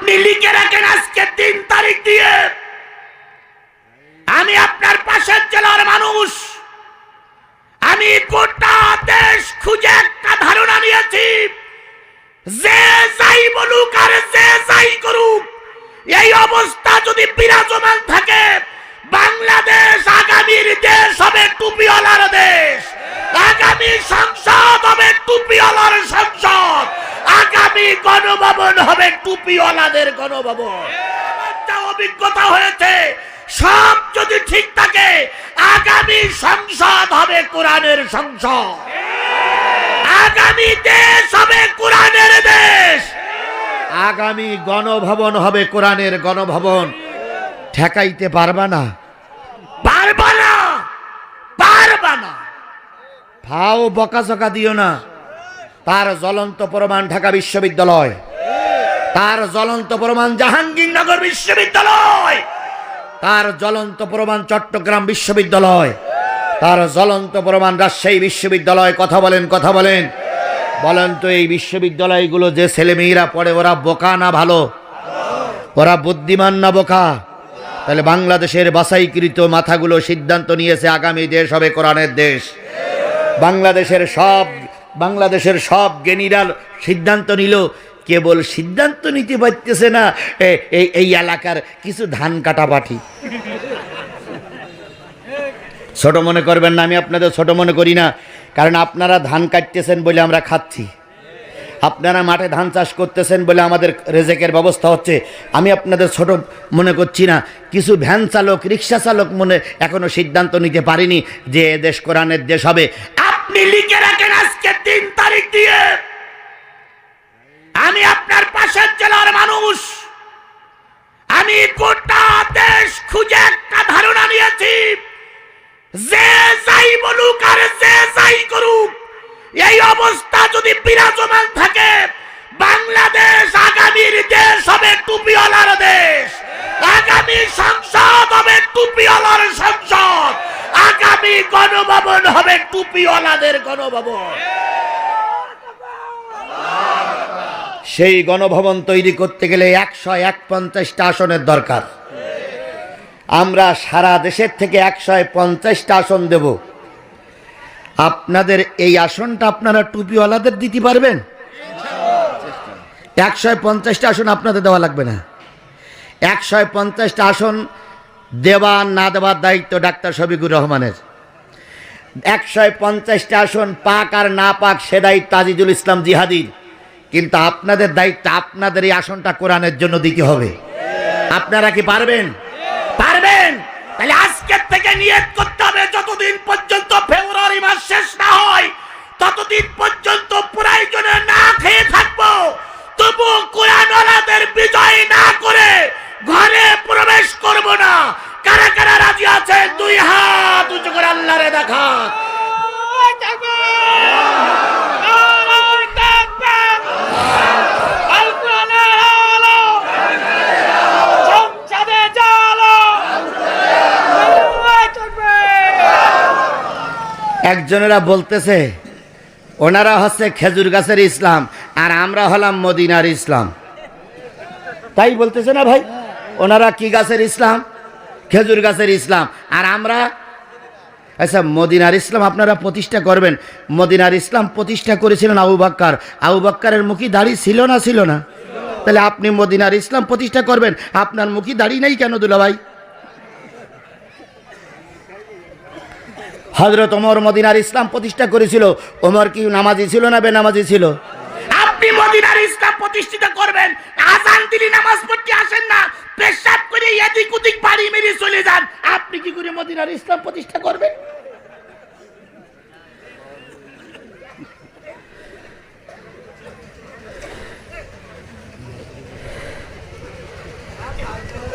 আপনি লিখে রাখেন আজকে তিন তারিখ দিয়ে। আমি আপনার পাশের জেলার মানুষ। আমি গোটা দেশ খুঁজে একটা ধারণা নিয়েছি। যে যাই বলুক আর যে যাই করুক, এই অবস্থা যদি বিরাজমান থাকে, বাংলাদেশ আগামীর দেশ হবে টুপিওয়ালার দেশ। আগামী সংসদ হবে টুপিওয়ালার সংসদ। আগামী গণভবন হবে টুপিওয়ালাদের গণভবন। অভিজ্ঞতা হয়েছে। সব যদি ঠিক থাকে আগামী সংসদ হবে কোরআনের সংসদ। আগামী দেশ হবে কোরআনের দেশ। আগামী গণভবন হবে কোরআনের গণভবন। ঠেকাইতে পারবা না। পারবা না। পারবা না। ফাও বকাঝকা দিও না। তার জ্বলন্ত প্রমাণ ঢাকা বিশ্ববিদ্যালয়। তার জ্বলন্ত প্রমাণ জাহাঙ্গীরনগর বিশ্ববিদ্যালয়। তার জ্বলন্ত প্রমাণ চট্টগ্রাম বিশ্ববিদ্যালয়। তার জ্বলন্ত প্রমাণ রাজশাহী বিশ্ববিদ্যালয়। কথা বলেন কথা বলেন। বলেন তো, এই বিশ্ববিদ্যালয়গুলো যে ছেলেমেয়েরা পড়ে, ওরা বোকা না ভালো? ওরা বুদ্ধিমান না বোকা? তাহলে বাংলাদেশের বাছাইকৃত মাথাগুলো সিদ্ধান্ত নিয়েছে আগামী দেশ হবে কোরআনের দেশ। বাংলাদেশের সব বাংলাদেশের সব জ্ঞানীরা সিদ্ধান্ত নিল, কেবল সিদ্ধান্ত নিতে পারতেছে না এই এলাকার কিছু ধান কাটা পাঠি। ছোট মনে করবেন না, আমি আপনাদের ছোট মনে করি না, কারণ আপনারা ধান কাটতেছেন বলে আমরা খাচ্ছি। আপনারা মাঠে ধান চাষ করতেছেন বলে আমাদের রেজেকের ব্যবস্থা হচ্ছে। আমি আপনাদের ছোট মনে করছি না, কিছু ভ্যান চালক, রিক্সা চালক মনে এখনও সিদ্ধান্ত নিতে পারিনি যে দেশ কোরআনের দেশ হবে। আপনি লিখে রাখেন আজকে তিন তারিখ দিয়ে। আমি আপনার পাশের জেলার মানুষ। আমি গোটা দেশ খুঁজে একটা ধারণা নিয়েছি। যে যাই বলুক আর যে যাই করুক, এই অবস্থা যদি বিরাজমান থাকে, বাংলাদেশ আগামীর দেশ হবে টুপিওয়ালার দেশ। আগামী সংসদ হবে টুপিওয়ালার সংসদ। আগামী গণভবন হবে টুপিওয়ালাদের গণভবন। সেই গণভবন তৈরি করতে গেলে একশো এক পঞ্চাশটা আসনের দরকার। আমরা সারা দেশের থেকে একশো পঞ্চাশটা আসন দেব। আপনাদের এই আসনটা আপনারা টুপিওয়ালাদের দিতে পারবেন? একশো পঞ্চাশটা আসন আপনাদের দেওয়া লাগবে না। একশো পঞ্চাশটা আসন দেওয়া না দেওয়ার দায়িত্ব ডাক্তার শফিকুর রহমানের। একশো পঞ্চাশটা আসন পাক আর না পাক, সে দায়িত্ব আজিজুল ইসলাম জিহাদির। কিন্তু আপনাদের দায়িত্ব, আপনাদের এই আসনটা কোরআনের জন্য দিতে হবে। আপনারা কি পারবেন? পারবেন! তাহলে আজকের থেকে নিয়ত করতে হবে, যতদিন পর্যন্ত ফেব্রুয়ারি মাস শেষ না হয়, ততদিন পর্যন্ত প্রয়োজনে না খেয়ে থাকব। তবু কোরআনওয়ালাদের বিজয় না করে ঘরে প্রবেশ করব না। কারা কারা রাজি আছে দুই হাত উঁচু করে আল্লাহরে দেখা। একজনেরা বলতেছে, ওনারা হচ্ছে খেজুর গাছের ইসলাম, আর আমরা হলাম মদিনার ইসলাম। তাই বলতেছে না ভাই? ওনারা কি গাছের ইসলাম? খেজুর গাছের ইসলাম। আর আমরা আচ্ছা মদিনার ইসলাম আপনারা প্রতিষ্ঠা করবেন। মদিনার ইসলাম প্রতিষ্ঠা করেছিলেন আবু বাক্কার। আবু বাক্কারের মুখী দাড়ি ছিল না ছিল না? তাহলে আপনি মদিনার ইসলাম প্রতিষ্ঠা করবেন। আপনার মুখী দাড়ি নেই কেন দুলা ভাই হজরত ওমর মদিনার ইসলাম প্রতিষ্ঠা করেছিল। ওমর কি নামাজি ছিল না বে বেনামাজি ছিল? আপনি মদিনার ইসলাম প্রতিষ্ঠিত করবেন, আজান দিলি নামাজ পড়তে আসেন না, পেশাব করে এদিক ওদিক বাড়ি মেরে চলে যান, আপনি কি করে মদিনার ইসলাম প্রতিষ্ঠা করবেন?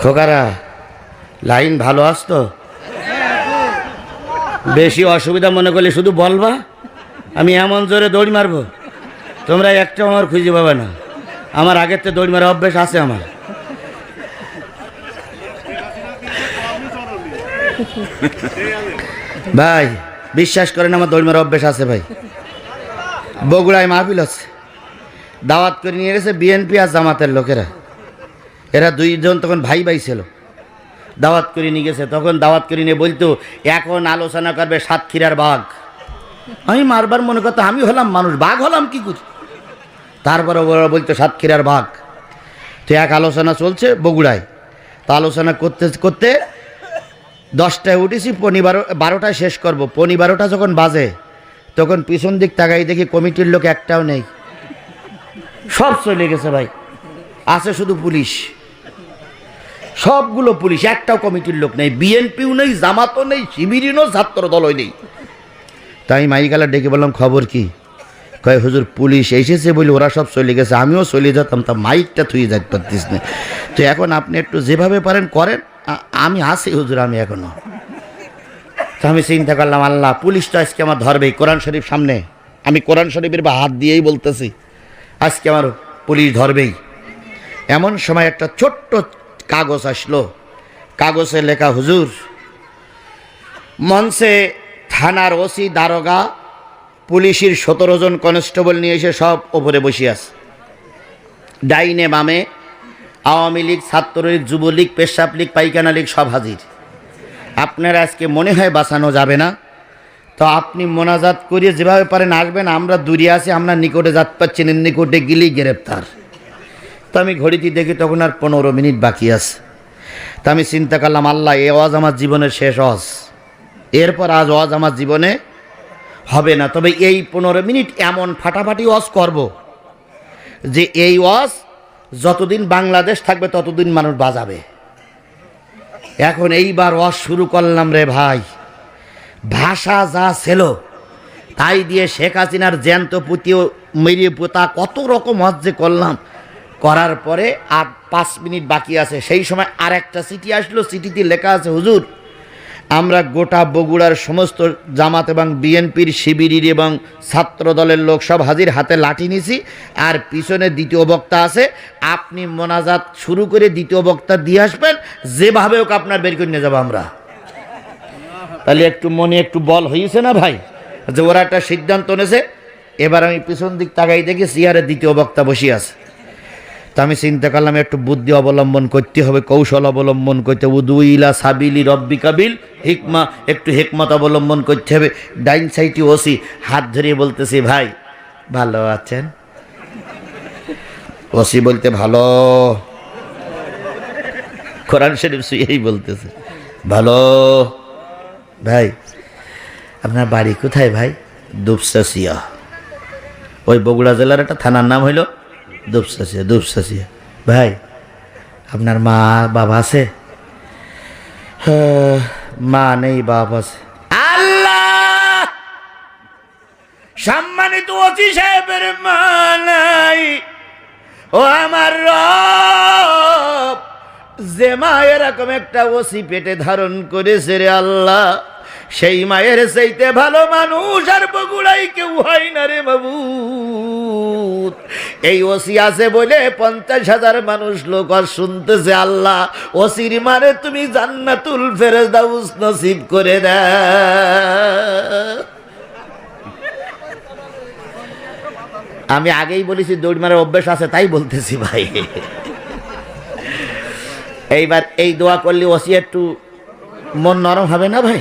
খোকারা, লাইন ভালো আসতো বেশি অসুবিধা মনে করলে শুধু বলবা, আমি এমন জোরে দৌড় মারবো। তোমরা একটা আমার খুঁজে পাবে না। আমার আগের তো দৌড় মারা অভ্যেস আছে আমার। ভাই, বিশ্বাস করেন আমার দৌড় মারা অভ্যেস আছে ভাই। বগুড়ায় মাহফিল আছে দাওয়াত করে নিয়ে গেছে বিএনপি আর জামাতের লোকেরা। এরা দুইজন তখন ভাই ভাই ছিল। দাওয়াত করে নিয়ে গেছে। তখন দাওয়াত করে নিয়ে বলতো, এখন আলোচনা করবে সাতক্ষীরার বাঘ। আমি মারবার মনে করতো আমি হলাম মানুষ, বাঘ হলাম কি করি? তারপরে ওরা বলতো, সাতক্ষীরার বাঘ। তো এক আলোচনা চলছে বগুড়ায়। তা আলোচনা করতে করতে দশটায় উঠেছি, পনি বারো, বারোটায় শেষ করব। পনি বারোটা যখন বাজে, তখন পিছন দিক তাকাই দেখি কমিটির লোক একটাও নেই। সব চলে গেছে ভাই। আছে শুধু পুলিশ। সবগুলো পুলিশ, একটাও কমিটির লোক নেই। বিএনপিও নেই, জামাতও নেই শিবিরও ছাত্র দলই নেই। তাই মাইকালা ডেকে বললাম, খবর কি? কয়, হুজুর, পুলিশ এসেছে বলে ওরা সব চলে গেছে, আমিও চলে যেতাম, তা মাইকটা থুয়ে যাইতে পারতিস না। তো এখন আপনি একটু যেভাবে পারেন, করেন। আমি আছি, হুজুর, আমি এখনও। তো আমি চিন্তা করলাম, আল্লাহ, পুলিশ তো আজকে আমার ধরবেই, কোরআন শরীফ সামনে। আমি কোরআন শরীফের বা হাত দিয়েই বলতেছি, আজকে আমার পুলিশ ধরবেই। এমন সময় একটা ছোট্ট কাগজ আসলো। কাগজে লেখা, হুজুর, মঞ্চে থানার ওসি, দারোগা পুলিশের সতেরো জন কনস্টেবল নিয়ে এসে সব ওপরে বসে আছে। ডাইনে বামে আওয়ামী লীগ ছাত্রলীগ যুবলীগ পেশাব লীগ পাইকানা লীগ সব হাজির। আপনার আজকে মনে হয় বাঁচানো যাবে না। তো আপনি মোনাজাত করিয়ে যেভাবে পারেন আসবেন আমরা দূরে আছি আমরা নিকটে যাত পাচ্ছি না, নিকটে গেলেই গ্রেপ্তার। তো আমি ঘড়িটি দেখি তখন আর পনেরো মিনিট বাকি আছে। তা আমি চিন্তা করলাম আল্লাহ এ ওয়াজ আমার জীবনের শেষ ওয়াজ। এরপর আজ ওয়াজ আমার জীবনে হবে না। তবে এই পনেরো মিনিট এমন ফাটাফাটি ওয়াজ করব যে এই ওয়াজ যতদিন বাংলাদেশ থাকবে, ততদিন মানুষ বাজাবে। এখন এইবার ওয়াজ শুরু করলাম রে ভাই। ভাষা যা ছিল, তাই দিয়ে শেখ হাসিনার জ্যান্ত পুতিও মেরিয়ে পোতা কত রকম ওয়াজ যে করলাম, করার পরে আর পাঁচ মিনিট বাকি আছে। সেই সময় আর একটা চিঠি আসলো, চিঠিতে লেখা আছে, হুজুর আমরা গোটা বগুড়ার সমস্ত জামাত এবং বিএনপির শিবিরের এবং ছাত্র দলের লোক সব হাজির হাতে লাঠি নিছি। আর পিছনে দ্বিতীয় বক্তা আছে। আপনি মোনাজাত শুরু করে দ্বিতীয় বক্তা দিয়ে আসবেন। যেভাবে হোক আপনার বের করে নিয়ে যাব আমরা। তাহলে একটু মনে একটু বল হয়েছে না ভাই? যে ওরা একটা সিদ্ধান্ত নেছে। এবার আমি পিছন দিক তাকাই দেখি চেয়ারে দ্বিতীয় বক্তা বসে আছে। তা আমি চিন্তা করলাম, একটু বুদ্ধি অবলম্বন করতে হবে, কৌশল অবলম্বন করতে হবে। উদুইলা সাবিলি রব্বি কাবিল হিকমা, একটু হেকমত অবলম্বন করতে হবে। ডাইন সাইডে ওসি, হাত ধরিয়ে বলতেছি, ভাই, ভালো আছেন? ওসি বলতে, ভালো। কোরআন শরীফ শুয়েই বলতেছে, ভালো। ভাই, আপনার বাড়ি কোথায় ভাই? দুপসাসিয়া ওই বগুড়া জেলার একটা থানার নাম হইল দুপসাসিয়া দুপসাসিয়া ভাই আপনার মা বাবা আছে? হ্যাঁ, মা নেই বাপ আছে। আল্লাহ! সম্মানিত অতি সাহেবের মা নাই। ও আমার রব যে মা এরকম একটা ওসি পেটে ধারণ করেছে রে আল্লাহ। সেই মায়ের চাইতে ভালো মানুষ আর বগুড়াই কেউ হয় না রে বাবু এই ওসি আছে বলে পঞ্চাশ হাজার মানুষ লোক আর শুনতেছে আল্লাহ। ওসির মানে তুমি জান্নাতুল ফেরদাউস নসিব করে দে। আমি আগেই বলেছি দৌড় মারার অভ্যেস আছে, তাই বলতেছি ভাই। এইবার এই দোয়া করলে ওসি একটু মন নরম হবে না ভাই?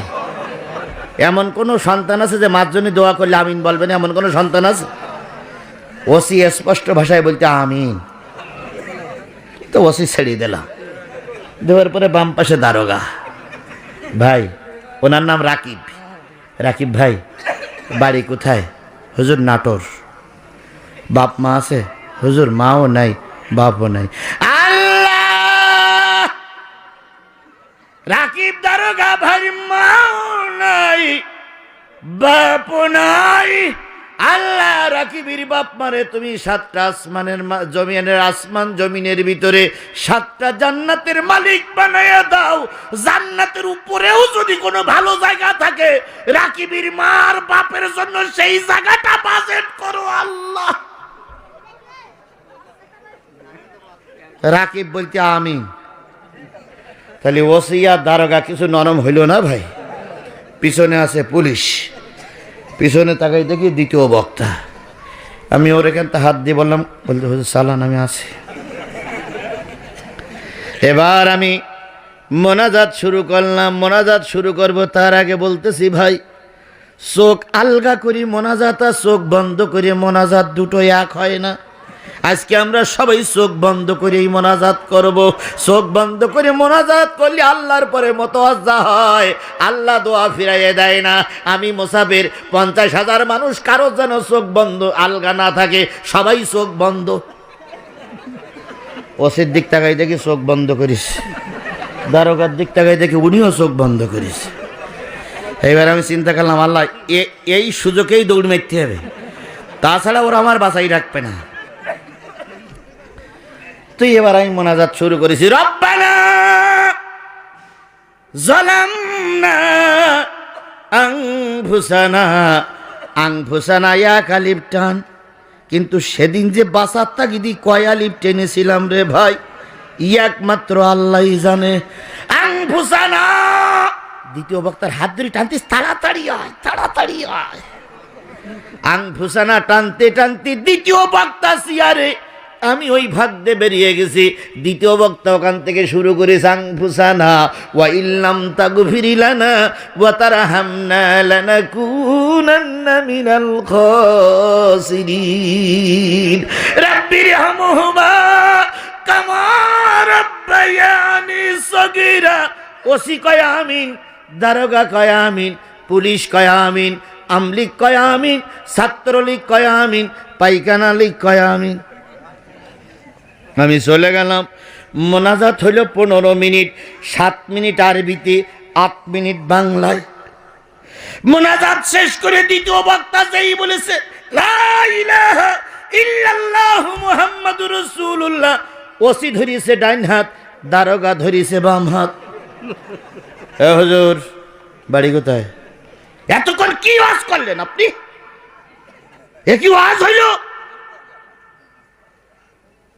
এমন কোনো সন্তান আছে যে মাঝজনে দোয়া করলে আমিন বলবেন এমন কোনো সন্তান আছে? ওসি স্পষ্ট ভাষায় বলতে আমিন। তো ওসি ছেড়ে দিলাম। দেওয়ার পরে বাম পাশে দারোগা। ভাই, ওনার নাম রাকিব। রাকিব ভাই, বাড়ি কোথায়? হুজুর নাটোর। বাপ মা আছে? হুজুর মাও নাই, বাপও নাই। রাকিব দারোগা ভাই মাও নাই বাপ নাই। আল্লাহ রাকিবির বাপ মারে, তুমি সাতটা আসমানের মা- জমিনের আসমান জমিনের ভিতরে সাতটা জান্নাতের মালিক বানাইয়া দাও। জান্নাতের উপরেও যদি কোনো ভালো জায়গা থাকে, রাকিবির মার বাপের জন্য সেই জায়গাটা বাজেট করো আল্লাহ। রাকিব বলতে আমি তাহলে ওসিয়া দারোগা কিছু নরম হইল না ভাই? পিছনে আছে পুলিশ। পিছনে তাকাই দেখি দ্বিতীয় বক্তা। আমি ওর এখানটা হাত দিয়ে বললাম, বলতে হুজুর সালান, আমি আছি। এবার আমি মোনাজাত শুরু করলাম। মোনাজাত শুরু করব তার আগে বলতেছি ভাই, চোখ আলগা করি মোনাজাত আর চোখ বন্ধ করে। মোনাজাত দুটো এক হয় না। আজকে আমরা সবাই চোখ বন্ধ করে মোনাজাত করব। চোখ বন্ধ করে মোনাজাত করলে আল্লাহর পরে মতোয়াজ্জা হয়। আল্লাহ দোয়া ফিরাইয়ে দেয় না। আমি মোসাফির পঞ্চাশ হাজার মানুষ, কারও যেন চোখ বন্ধ, আলগা না থাকে। সবাই চোখ বন্ধ। ওসির দিক তাকাই দেখি চোখ বন্ধ করিস। দারোগার দিক তাকাই দেখি উনিও চোখ বন্ধ করিস। এইবার আমি চিন্তা করলাম, আল্লাহ এই সুযোগেই দৌড় মারতে হবে। তাছাড়া ওরা আমার বাসাই রাখবে না। তুই এবার আমি মোনাজাত শুরু করেছি। রব্বানা কালিপ টান। কিন্তু সেদিন যে বাসার তাগিদি কয়া লিপ টেনেছিলাম রে ভাই, একমাত্র আল্লাহ জানে। আংভুসানা দ্বিতীয় বক্তার হাত ধরে টানতিস, তাড়াতাড়ি আয় তাড়াতাড়ি আয়। আংফুসানা টানতে টানতে দ্বিতীয় বক্তা সিয়ারে আমি ওই ভাগ দিয়ে বেরিয়ে গেছি। দ্বিতীয় বক্তা ওখান থেকে শুরু করে সাংফুসানা, ওয়া ইল্লাম তাগফিরিলানা ওয়া তারহামনা লানাকুনান্না মিনাল খাসিরিন। রাব্বির হামহুমা কামা রাব্বায়ানি সগীরা। ওসি কয় আমিন, দারোগা কয় আমিন, পুলিশ কয় আমিন, আমলিক কয় আমিন, ছাত্রলীগ কয় আমিন পাইকানা লীগ কয় আমিন। আমি চলে গেলাম। মোনাজাত হইল পনেরো মিনিট, সাত মিনিট আরবিতে, আট মিনিট বাংলায়। মোনাজাত শেষ করে দ্বিতীয় বক্তা যেই বলেছে ওসি ধরিছে ডাইন হাত, দারোগা ধরিছে বাম হাত। হুজুর, বাড়ি কোথায়? এতক্ষণ কি ওয়াজ করলেন আপনি? এ কি ওয়াজ হইল?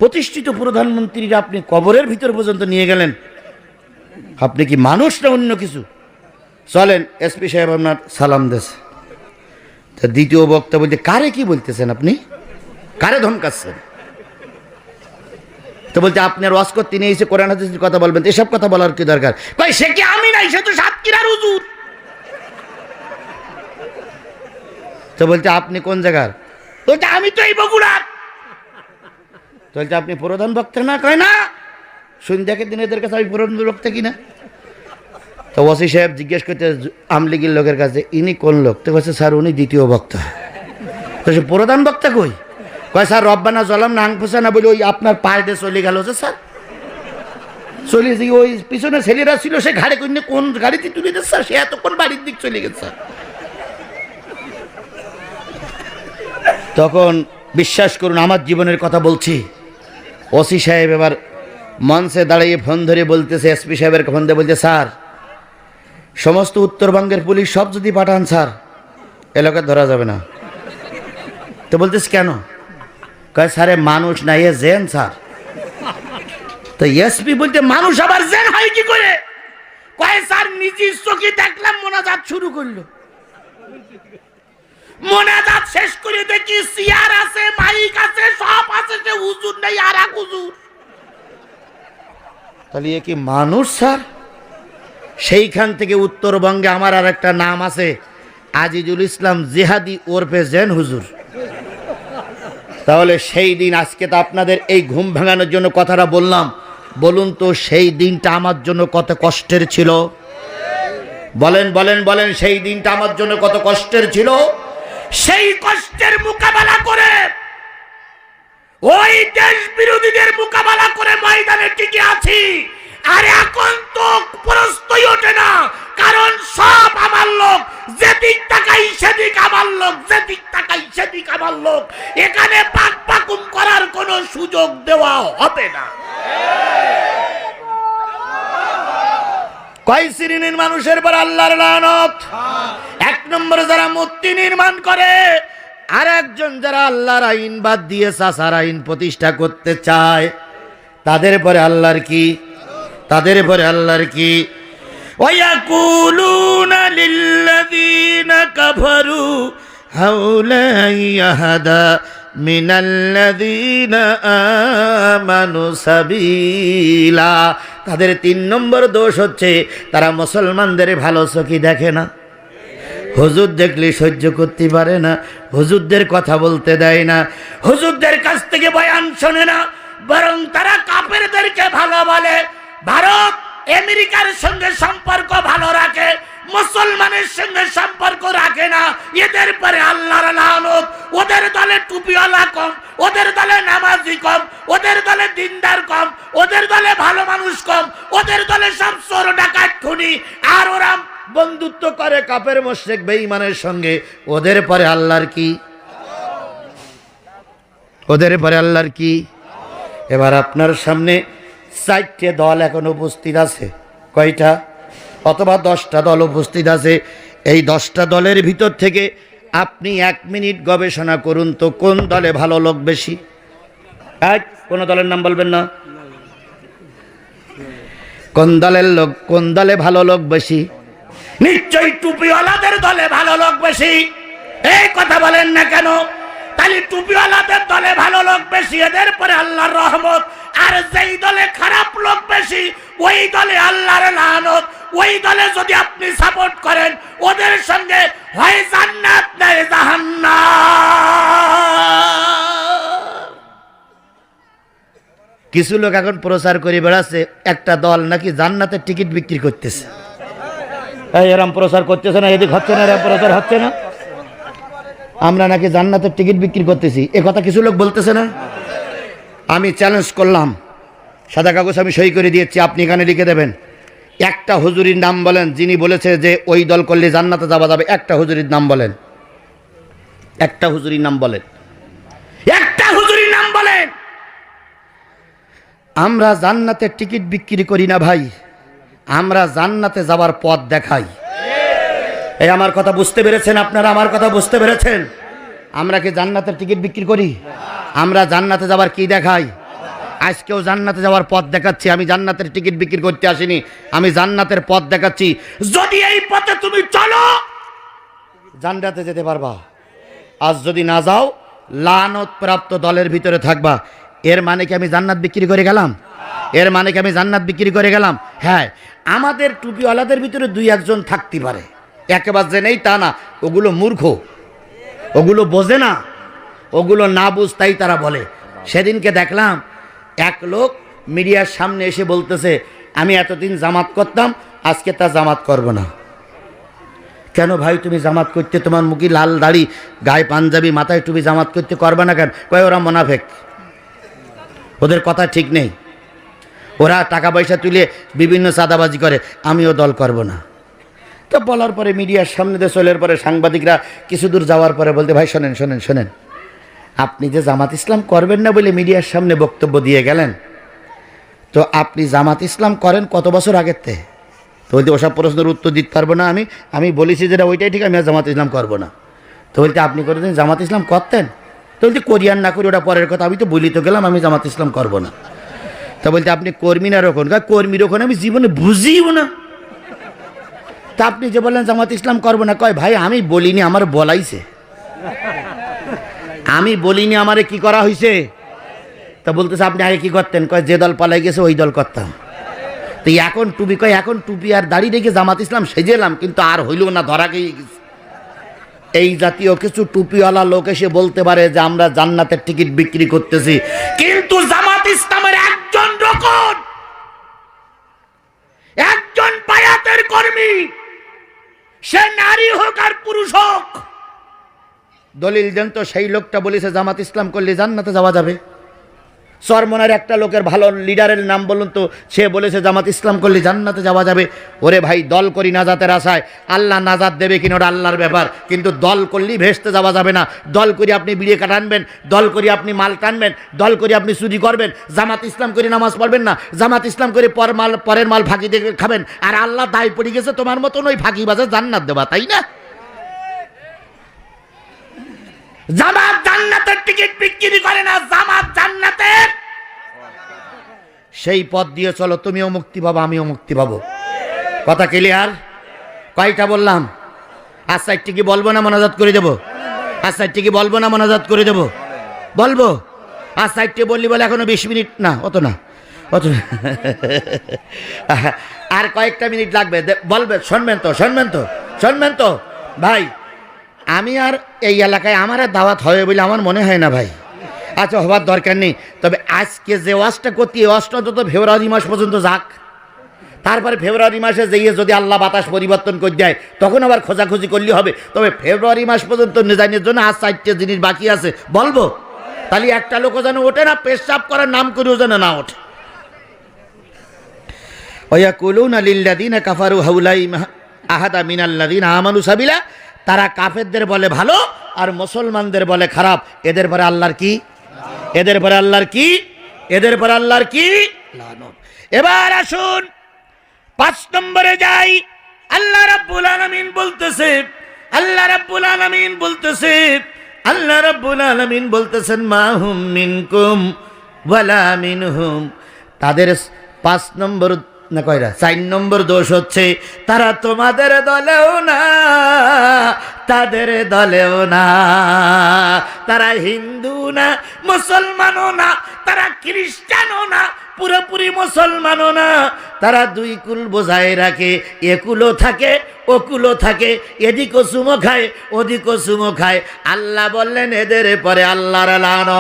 প্রতিষ্ঠিত প্রধানমন্ত্রীরা আপনি কবরের ভিতর পর্যন্ত নিয়ে গেলেন। আপনি কি মানুষ না অন্য কিছু? চলেন এসপি সাহেব আপনার সালাম দেশ। তা দ্বিতীয় বক্তা বলতে কারে কি বলতেছেন আপনি? কারে ধমকাচ্ছেন তো বলতে আপনার ওয়াজ করতে নিয়ে এসে কোরআন হাদিসের কথা বলবেন এসব কথা বলার কি দরকার? ভাই সে কি আমি নাই, সে তো সাতক্ষীরার হুজুর। তো বলতে আপনি কোন জায়গার? বলতে আমি তো এই বগুড়ার। তো বলছে আপনি প্রধান বক্তা না? কয় না। সন্ধ্যাকে দিন এদের কাছে আমি প্রধান বক্তা কিনা? তো ওসি সাহেব জিজ্ঞেস করতে, আমলিগির লোকের কাছে, ইনি কোন লোক? তো বলছে, স্যার, উনি দ্বিতীয় বক্তা তো প্রধান বক্তা কই? কয়, স্যার, রব্বানা জলাম না, আংফুসা না বলে ওই আপনার পায়ে দিয়ে চলে গেল যে, স্যার। চলে যে ওই পিছনে ছেলেরা ছিল, সে ঘাড়ে করে নিয়ে কোন গাড়িতে তুলে দিচ্ছে স্যার? সে এতক্ষণ বাড়ির দিক চলে গেছে। তখন বিশ্বাস করুন, আমার জীবনের কথা বলছি। ওসি সাহেব এবার মঞ্চে দাঁড়িয়ে ফোন ধরে বলতেছে, এসপি সাহেবের ফোন দিয়ে বলছে, স্যার, সমস্ত উত্তরবঙ্গের পুলিশ সব যদি পাঠান, স্যার এলাকা ধরা যাবে না। তো বলতেছ, কেন? কয়, স্যারে মানুষ না এ জেন, স্যার। তো এসপি বলতে, মানুষ আবার জেন হয় কি করে? কয়, স্যার, নিজের চোখে দেখলাম মোনাজাত শুরু করল। মোনাজাত শেষ করে দেখি সিয়ার আছে, মাইক আছে, সব আছে, সে হুজুর নেই আর এক হুজুর। তাহলে এ কি মানুষ, স্যার? সেইখান থেকে উত্তরবঙ্গে আমার আর একটা নাম আছে, আজিজুল ইসলাম জিহাদি ওরফে জেন হুজুর। তাহলে সেই দিন আজকে তো আপনাদের এই ঘুম ভাঙানোর জন্য কথাটা বললাম। বলুন তো সেই দিনটা আমার জন্য কত কষ্টের ছিল? বলেন বলেন বলেন, সেই দিনটা আমার জন্য কত কষ্টের ছিল? সেই কষ্টের মোকাবেলা করে, ওই দেশ বিরোধীদের মোকাবেলা করে ময়দানে টিকে আছি। আর এখন তো প্রশ্নই ওঠে না, কারণ সব আমার লোক, যেদিক তাকাই সেদিক আমার লোক, যেদিক তাকাই সেদিক আমার লোক। এখানে পাক পাকুম করার কোনো সুযোগ দেওয়া হবে না। কয় শ্রেণির মানুষের পর আল্লাহর লানত? নম্বরে যারা মূর্তি নির্মাণ করে আর একজন যারা আল্লাহর আইন বাদ দিয়ে সাসার আইন প্রতিষ্ঠা করতে চায় তাদের পরে আল্লাহর কি তাদের পরে আল্লাহর কি ويقولون للذين كفروا هؤلاء يهدى মিনাল্লাযীনা আমানু সাবিলা তাদের তিন নম্বর দোষ হচ্ছে তারা মুসলমানদের ভালো চোখে দেখে না হুজুর দেখলে সহ্য করতে পারে না, হুজুরদের কথা বলতে দেয় না, হুজুরদের কাছ থেকে বয়ান শোনে না, বরং তারা কাপেরদেরকে ভালো বলে। ভারত আমেরিকার সঙ্গে সম্পর্ক ভালো রাখে, মুসলমানের সঙ্গে সম্পর্ক রাখে না, এদের পরে আল্লাহর লানত। ওদের দলে টুপিওয়ালা কম, ওদের দলে নামাজি কম, ওদের দলে দিনদার কম, ওদের দলে ভালো মানুষ কম, ওদের দলে সব চোর ডাকাত, খুনি, আর ওরা বন্ধুত্ব করে কাপের মোশেক বেঈমানের সঙ্গে। ওদের পরে আল্লাহর কি? ওদের পরে আল্লাহর কি? এবার আপনার সামনে চারটে দল এখন উপস্থিত আছে। কয়টা? অথবা দশটা দল উপস্থিত আছে। এই দশটা দলের ভিতর থেকে আপনি এক মিনিট গবেষণা করুন তো, কোন দলে ভালো লোক বেশি? এক, কোন দলের নাম বলবেন না? কোন দলের লোক, কোন দলে ভালো লোক বেশি? নিশ্চয়ই টুপিওয়ালাদের দলে ভালো লোক বেশি। এই কথা বলেন না কেন? তাহলে টুপিওয়ালাদের দলে ভালো লোক বেশি, এদের পরে আল্লাহর রহমত। আর যেই দলে খারাপ লোক বেশি, ওই দলে আল্লাহর লানত। ওই দলে যদি আপনি সাপোর্ট করেন, ওদের সঙ্গে হয় জান্নাত, নাই জাহান্নাম। কিছু লোক এখন প্রচার করে বেড়াচ্ছে, একটা দল নাকি জান্নাতের টিকিট বিক্রি করতেছে। এরম প্রচার করতেছে না, এদিক হচ্ছে না, এরম প্রচার হচ্ছে না। আমরা নাকি জান্নাতের টিকিট বিক্রি করতেছি। এ কথা কিছু লোক বলতেছে না? আমি চ্যালেঞ্জ করলাম। সাদা কাগজ আমি সই করে দিয়েছি, আপনি এখানে লিখে দেবেন। একটা হুজুরির নাম বলেন, যিনি বলেছে যে ওই দল করলে জান্নাতে যাওয়া যাবে, একটা হুজুরির নাম বলেন। একটা হুজুরির নাম বলেন। একটা হুজুরির নাম বলেন! আমরা জান্নাতের টিকিট বিক্রি করি না ভাই। আমরা জান্নাতে যাওয়ার পথ দেখাই। এই আমার কথা বুঝতে পেরেছেন আপনারা? আমার কথা বুঝতে পেরেছেন? আমরা কি জান্নাতের টিকিট বিক্রি করি? আমরা জান্নাতে যাওয়ার কি দেখাই? আজকেও জান্নাতে যাওয়ার পথ দেখাচ্ছি। আমি জান্নাতের টিকিট বিক্রি করতে আসিনি। আমি জান্নাতের পথ দেখাচ্ছি। যদি এই পথে তুমি চলো, জান্নাতে যেতে পারবা। আজ যদি না যাও, লানত প্রাপ্ত দলের ভিতরে থাকবা। এর মানে কি আমি জান্নাত বিক্রি করে গেলাম? এর মানে কি আমি জান্নাত বিক্রি করে গেলাম? হ্যাঁ। আমাদের টুপিওয়ালাদের ভিতরে দুই একজন থাকতে পারে। একেবারে যে নেই, তা না। ওগুলো মূর্খ। ওগুলো বোঝে না। ওগুলো না বুঝ, তাই তারা বলে। সেদিনকে দেখলাম এক লোক মিডিয়ার সামনে এসে বলতেছে, আমি এতদিন জামাত করতাম, আজকে তা জামাত করব না। কেন ভাই, তুমি জামাত করতে তোমার মুখে লাল দাড়ি, গায়ে পাঞ্জাবি, মাথায় টুপি জামাত করতে করবে না কেন? কয়, ওরা মোনাফেক। ওদের কথা ঠিক নেই। ওরা টাকা পয়সা তুলে বিভিন্ন চাঁদাবাজি করে, আমিও দল করব না। তো বলার পরে মিডিয়ার সামনে দিয়ে চলের পরে সাংবাদিকরা কিছু দূর যাওয়ার পরে বলতে, ভাই, শোনেন শোনেন শোনেন। আপনি যে জামাত ইসলাম করবেন না বলে মিডিয়ার সামনে বক্তব্য দিয়ে গেলেন, তো আপনি জামাত ইসলাম করেন কত বছর আগের থেকে? তো বলতে, ওসব প্রশ্নের উত্তর দিতে পারব না আমি। আমি বলেছি যেটা, ওইটাই ঠিক, আমি আর জামাত ইসলাম করব না। তো বলতে, আপনি করেছেন জামাত ইসলাম করতেন? তো বলতে, করিয়ান না করি, ওটা পরের কথা। আমি তো বলি তো গেলাম, আমি জামাত ইসলাম করব না। তা বলতে আপনি কর্মী না রকম কর্মী রকম আমি জীবনে বুঝিও না। তা আপনি যে বললেন জামাত ইসলাম করব না, কয়, ভাই, আমি বলিনি, আমার বলাইছে। আমি বলিনি, আমারে কি করা হয়েছে তা বলতেছে, আপনি আগে কি করতেন? কয়, যে দল পালাই গেছে, ওই দল করতাম। তো এখন টুপি, কয়, এখন টুপি আর দাড়ি রেখে জামাত ইসলাম সেজেলাম, কিন্তু আর হইল না, ধরা খেয়ে গেছে। এই জাতীয় কিছু টুপিওয়ালা লোক এসে বলতে পারে যে, আমরা জান্নাতের টিকিট বিক্রি করতেছি। কিন্তু জামাত ইসলামের একজন রকম একজন বায়াতের কর্মী। সে নারী হোক আর পুরুষ হোক। দলিল দেন তো সেই লোকটা বলেছে জামাত ইসলাম করলে জান্নাতে যাওয়া যাবে। চরমনার একটা লোকের ভালো লিডারের নাম বলুন তো, সে বলেছে, জামাত ইসলাম করলে জান্নাতে যাওয়া যাবে। ওরে ভাই, দল করি নাজাতের আশায়। আল্লাহ নাজাত দেবে কিনা ওটা আল্লাহর ব্যাপার। কিন্তু দল করলেই ভেসতে যাওয়া যাবে না। দল করে আপনি বিড়িয়ে কাটানবেন দল করে আপনি মাল টানবেন, দল করে আপনি চুরি করবেন, জামাত ইসলাম করে নামাজ পড়বেন না, জামাত ইসলাম করে পর মাল, পরের মাল ফাঁকি দিয়ে খাবেন। আর আল্লাহ দায় পড়ে গেছে, তোমার মতন ওই ফাঁকি বাজে জান্নাত দেবা, তাই না? জামাত জান্নাতের টিকিট বিক্রি করে না, জামাত জান্নাতের। সেই পথ দিয়ে চলো, তুমিও মুক্তি পাবো, আমিও মুক্তি পাবো। কথা ক্লিয়ার কয়টা বললাম? আচ্ছা একটি কি বলব না মনাজাত করে দেবো? আচ্ছা একটি কি বলব না মনাজাত করে দেবো? বলব? আর সাইডটে বললি বলে এখনও বিশ মিনিট? না, অত না। অত। আর কয়েকটা মিনিট লাগবে। বলবে, শুনবেন তো শুনবেন তো শুনবেন তো। ভাই আমি আর এই এলাকায় আমার আর দাওয়াত হবে বলে আমার মনে হয় না ভাই। আচ্ছা হবার দরকার নেই। তবে আজকে যে ওয়াজটা করতে, এই ওয়াজটা তো ফেব্রুয়ারি মাস পর্যন্ত যাক। তারপরে ফেব্রুয়ারি মাসে যেয়ে যদি আল্লাহ বাতাস পরিবর্তন করে দেয়, তখন আবার খোঁজাখুঁজি করলে হবে। তবে ফেব্রুয়ারি মাস পর্যন্ত নিজানের জন্য আর চারটে জিনিস বাকি আছে। বলব, তাহলে একটা লোকও যেন ওঠে না, পেশাব করার নাম করেও যেন না ওঠে। ওয়া কুলুনা লিল্লাযিনা কাফারু হাউলাই আহাদা মিনাল্লাযিনা আমানু সাবিলা। তারা কাফেরদের বলে ভালো আর মুসলমানদের বলে খারাপ। এদের পরে আল্লাহর কি? এদের পরে আল্লাহর কি? এদের পরে আল্লাহর কি। এবার আসুন, পাঁচ নম্বরে যাই। আল্লাহ রাব্বুল আলামিন বলতেছে, আল্লাহ রাব্বুল আলামিন বলতেছে, আল্লাহ রাব্বুল আলামিন বলতেছেন, মা হুম মিনকুম, ওয়ালা মিনহুম। তাদের পাঁচ নম্বর না কয়টা চার নম্বর দোষ হচ্ছে, তারা তোমাদের দলেও না, তাদের দলেও না। তারা হিন্দু না, মুসলমানও না, তারা খ্রিস্টানও না, পুরোপুরি মুসলমানও না। তারা দুই কুল বোঝায় রাখে একুলো থাকে ওকুলো থাকে এদিকও সুমো খায় ওদিকও সুমো খায়। আল্লাহ বললেন, এদের পরে আল্লাহর লানত।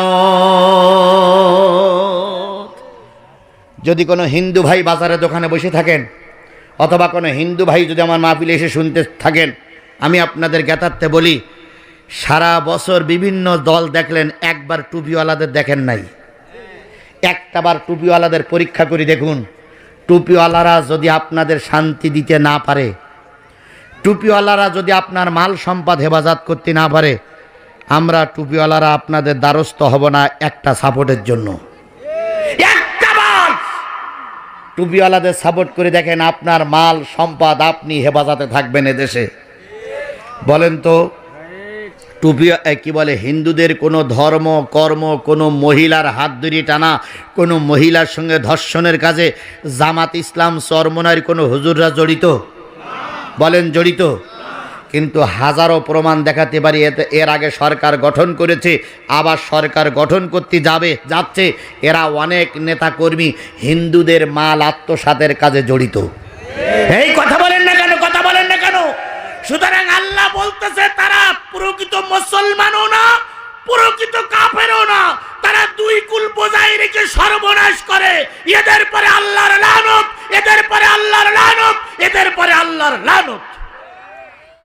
যদি কোনো হিন্দু ভাই বাজারে দোকানে বসে থাকেন, অথবা কোনো হিন্দু ভাই যদি আমার মাহফিলে এসে শুনতে থাকেন, আমি আপনাদের জ্ঞাতার্থে বলি, সারা বছর বিভিন্ন দল দেখলেন, একবার টুপিওয়ালাদের দেখেন নাই। একটাবার টুপিওয়ালাদের পরীক্ষা করে দেখুন, টুপিওয়ালারা যদি আপনাদের শান্তি দিতে না পারে, টুপিওয়ালারা যদি আপনার মাল সম্পদ হেফাজত করতে না পারে, আমরা টুপিওয়ালারা আপনাদের দ্বারস্থ হব না একটা সাপোর্টের জন্য। একটাবার টুপিওয়ালাদের সাপোর্ট করে দেখেন আপনার মাল, সম্পদ আপনি হেফাজতে থাকবেন এদেশে। বলেন তো, টুপি কি বলে, হিন্দুদের কোনো ধর্ম, কর্ম, কোনো মহিলার হাত ধরি টানা, কোনো মহিলার সঙ্গে ধর্ষণের কাজে জামাত ইসলাম, চরমনার কোনো হুজুররা জড়িত? বলেন জড়িত? কিন্তু হাজারো প্রমাণ দেখাতে পারি, এতে এর আগে সরকার গঠন করেছে, আবার সরকার গঠন করতে যাবে, যাচ্ছে। এরা অনেক নেতাকর্মী, হিন্দুদের মাল আত্মসাতের কাজে জড়িত। এই কথা বলেন না কেন, কথা বলেন না কেন? সুতরাং আল্লাহ বলতেছে, তারা প্রকৃত মুসলমানও না, প্রকৃত কাফেরও না। তারা দুই কুল বজায় রেখে সর্বনাশ করে। এদের পরে আল্লাহর লানত, এদের পরে আল্লাহর লানত, এদের পরে আল্লাহর লানত।